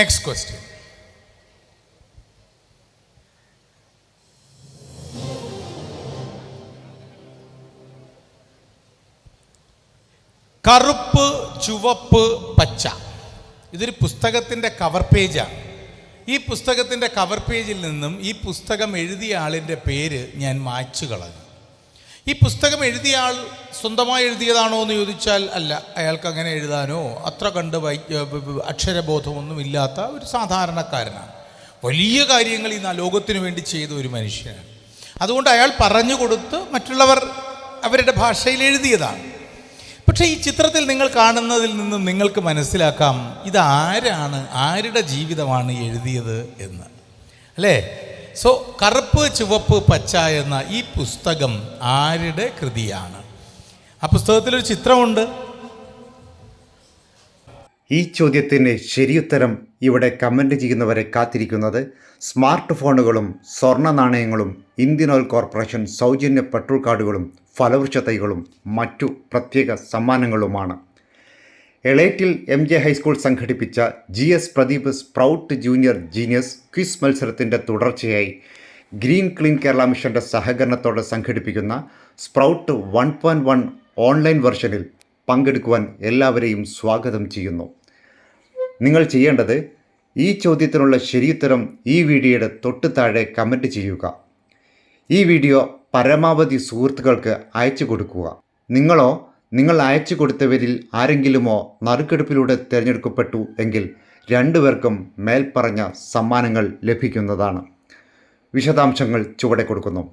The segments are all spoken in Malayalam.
നെക്സ്റ്റ് ക്വസ്റ്റ്യൻ കറുപ്പ് ചുവപ്പ് പച്ച. ഇതൊരു പുസ്തകത്തിന്റെ കവർ പേജാണ് ഈ പുസ്തകത്തിന്റെ കവർ പേജിൽ നിന്നും ഈ പുസ്തകം എഴുതിയ ആളിന്റെ പേര് ഞാൻ മായ്ച്ചു കളഞ്ഞു. ഈ പുസ്തകം എഴുതിയ ആൾ സ്വന്തമായി എഴുതിയതാണോ എന്ന് ചോദിച്ചാൽ അല്ല. അയാൾക്ക് അങ്ങനെ എഴുതാനോ അത്ര കണ്ട് വൈ അക്ഷരബോധമൊന്നും ഇല്ലാത്ത ഒരു സാധാരണക്കാരനാണ്. വലിയ കാര്യങ്ങൾ ഇന്ന് ലോകത്തിന് വേണ്ടി ചെയ്ത ഒരു മനുഷ്യനാണ്. അതുകൊണ്ട് അയാൾ പറഞ്ഞു കൊടുത്ത് മറ്റുള്ളവർ അവരുടെ ഭാഷയിൽ എഴുതിയതാണ്. പക്ഷേ ഈ ചിത്രത്തിൽ നിങ്ങൾ കാണുന്നതിൽ നിന്ന് നിങ്ങൾക്ക് മനസ്സിലാക്കാം ഇതാരാണ് ആരുടെ ജീവിതമാണ് എഴുതിയത് എന്ന്. അല്ലേ? സോ കറുപ്പ് ചുവപ്പ് പച്ച എന്ന ഈ പുസ്തകം ആരുടെ കൃതിയാണ്? ആ പുസ്തകത്തിൽ ഒരു ചിത്രമുണ്ട്. ഈ ചോദ്യത്തിന് ശരിയുത്തരം ഇവിടെ കമന്റ് ചെയ്യുന്നവരെ കാത്തിരിക്കുന്നത് സ്മാർട്ട് ഫോണുകളും സ്വർണ നാണയങ്ങളും ഇന്ത്യൻ ഓയിൽ കോർപ്പറേഷൻ സൗജന്യ പെട്രോൾ കാർഡുകളും ഫലവൃക്ഷ തൈകളും മറ്റു പ്രത്യേക സമ്മാനങ്ങളുമാണ്. Elettil M J high school സംഘടിപ്പിച്ച G S Pradeep sprout junior genius quiz മത്സരത്തിന്റെ തുടർച്ചയായി ഗ്രീൻ ക്ലീൻ കേരള മിഷന്റെ സഹകരണത്തോടെ സംഘടിപ്പിക്കുന്ന sprout one point one online വെർഷനിൽ പങ്കെടുക്കുവാൻ എല്ലാവരെയും സ്വാഗതം ചെയ്യുന്നു. നിങ്ങൾ ചെയ്യേണ്ടത് ഈ ചോദ്യത്തിനുള്ള ശരിയുത്തരം ഈ വീഡിയോയുടെ തൊട്ട് താഴെ കമന്റ് ചെയ്യുക. ഈ വീഡിയോ പരമാവധി സുഹൃത്തുക്കൾക്ക് അയച്ചു കൊടുക്കുക. നിങ്ങളോ നിങ്ങൾ അയച്ചു കൊടുത്തവരിൽ ആരെങ്കിലുമോ നറുക്കെടുപ്പിലൂടെ തിരഞ്ഞെടുക്കപ്പെട്ടു എങ്കിൽ രണ്ടുപേർക്കും മേൽപ്പറഞ്ഞ സമ്മാനങ്ങൾ ലഭിക്കുന്നതാണ്. വിശദാംശങ്ങൾ ചുവടെ കൊടുക്കുന്നു.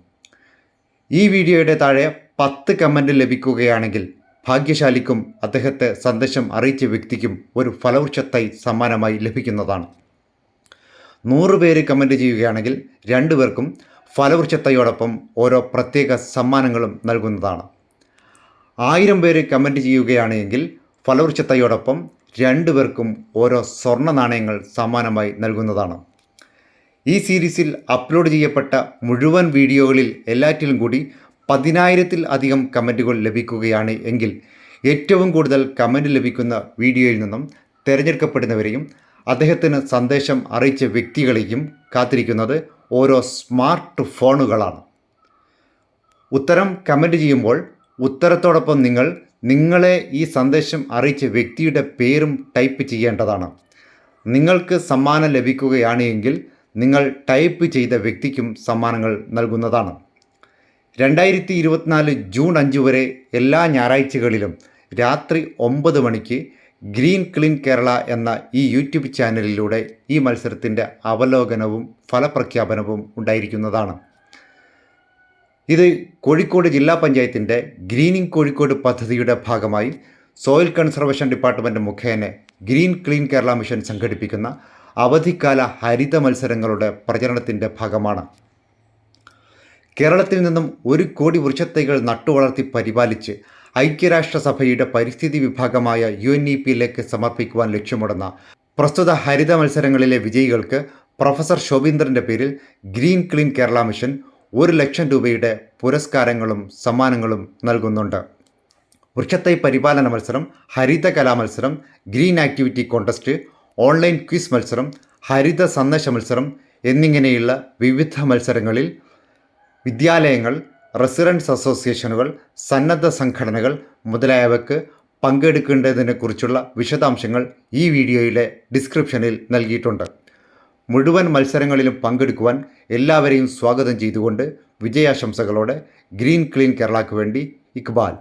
ഈ വീഡിയോയുടെ താഴെ പത്ത് കമന്റ് ലഭിക്കുകയാണെങ്കിൽ ഭാഗ്യശാലിക്കും അദ്ദേഹത്തെ സന്ദേശം അറിയിച്ച വ്യക്തിക്കും ഒരു ഫലവൃക്ഷത്തൈ സമ്മാനമായി ലഭിക്കുന്നതാണ്. നൂറ് പേര് കമന്റ് ചെയ്യുകയാണെങ്കിൽ രണ്ടുപേർക്കും ഫലവൃക്ഷത്തൈയോടൊപ്പം ഓരോ പ്രത്യേക സമ്മാനങ്ങളും നൽകുന്നതാണ്. ആയിരം പേര് കമന്റ് ചെയ്യുകയാണെങ്കിൽ ഫലവൃക്ഷത്തൈയോടൊപ്പം രണ്ടുപേർക്കും ഓരോ സ്വർണ നാണയങ്ങൾ സമ്മാനമായി നൽകുന്നതാണ്. ഈ സീരീസിൽ അപ്ലോഡ് ചെയ്യപ്പെട്ട മുഴുവൻ വീഡിയോകളിൽ എല്ലാറ്റിലും കൂടി പതിനായിരത്തിൽ അധികം കമന്റുകൾ ലഭിക്കുകയാണ് എങ്കിൽ ഏറ്റവും കൂടുതൽ കമന്റ് ലഭിക്കുന്ന വീഡിയോയിൽ നിന്നും തിരഞ്ഞെടുക്കപ്പെടുന്നവരെയും അദ്ദേഹത്തിന് സന്ദേശം അറിയിച്ച വ്യക്തികളെയും കാത്തിരിക്കുന്നത് ഓരോ സ്മാർട്ട് ഫോണുകളാണ്. ഉത്തരം കമന്റ് ചെയ്യുമ്പോൾ ഉത്തരത്തോടൊപ്പം നിങ്ങൾ നിങ്ങളെ ഈ സന്ദേശം അറിയിച്ച വ്യക്തിയുടെ പേരും ടൈപ്പ് ചെയ്യേണ്ടതാണ്. നിങ്ങൾക്ക് സമ്മാനം ലഭിക്കുകയാണെങ്കിൽ നിങ്ങൾ ടൈപ്പ് ചെയ്ത വ്യക്തിക്കും സമ്മാനങ്ങൾ നൽകുന്നതാണ്. രണ്ടായിരത്തി ഇരുപത്തിനാല് ജൂൺ അഞ്ച് വരെ എല്ലാ ഞായറാഴ്ചകളിലും രാത്രി ഒമ്പത് മണിക്ക് ഗ്രീൻ ക്ലീൻ കേരള എന്ന ഈ യൂട്യൂബ് ചാനലിലൂടെ ഈ മത്സരത്തിന്റെ അവലോകനവും ഫലപ്രഖ്യാപനവും ഉണ്ടായിരിക്കുന്നതാണ്. ഇത് കോഴിക്കോട് ജില്ലാ പഞ്ചായത്തിന്റെ ഗ്രീനിങ് കോഴിക്കോട് പദ്ധതിയുടെ ഭാഗമായി സോയിൽ കൺസർവേഷൻ ഡിപ്പാർട്ട്മെന്റ് മുഖേന ഗ്രീൻ ക്ലീൻ കേരള മിഷൻ സംഘടിപ്പിക്കുന്ന അവധിക്കാല ഹരിത മത്സരങ്ങളുടെ പ്രചരണത്തിന്റെ ഭാഗമാണ്. കേരളത്തിൽ നിന്നും ഒരു കോടി വൃക്ഷത്തൈകൾ നട്ടുവളർത്തി പരിപാലിച്ച് ഐക്യരാഷ്ട്രസഭയുടെ പരിസ്ഥിതി വിഭാഗമായ യു എൻ ഇ പിയിലേക്ക് സമർപ്പിക്കുവാൻ ലക്ഷ്യമിടുന്ന പ്രസ്തുത ഹരിത മത്സരങ്ങളിലെ വിജയികൾക്ക് പ്രൊഫസർ ശോഭീന്ദ്രന്റെ പേരിൽ ഗ്രീൻ ക്ലീൻ കേരള മിഷൻ ഒരു ലക്ഷം രൂപയുടെ പുരസ്കാരങ്ങളും സമ്മാനങ്ങളും നൽകുന്നുണ്ട്. വൃക്ഷത്തൈ പരിപാലന മത്സരം ഹരിത കലാ മത്സരം green activity contest online quiz മത്സരം ഹരിത സന്ദേശ മത്സരം എന്നിങ്ങനെയുള്ള വിവിധ മത്സരങ്ങളിൽ വിദ്യാലയങ്ങൾ റെസിഡൻസ് അസോസിയേഷനുകൾ സന്നദ്ധ സംഘടനകൾ മുതലായവയ്ക്ക് പങ്കെടുക്കേണ്ടതിനെക്കുറിച്ചുള്ള വിശദാംശങ്ങൾ ഈ വീഡിയോയിലെ ഡിസ്ക്രിപ്ഷനിൽ നൽകിയിട്ടുണ്ട്. മുഴുവൻ മത്സരങ്ങളിലും പങ്കെടുക്കുവാൻ എല്ലാവരെയും സ്വാഗതം ചെയ്തുകൊണ്ട് വിജയാശംസകളോടെ ഗ്രീൻ ക്ലീൻ കേരളയ്ക്ക് വേണ്ടി ഇക്ബാൽ.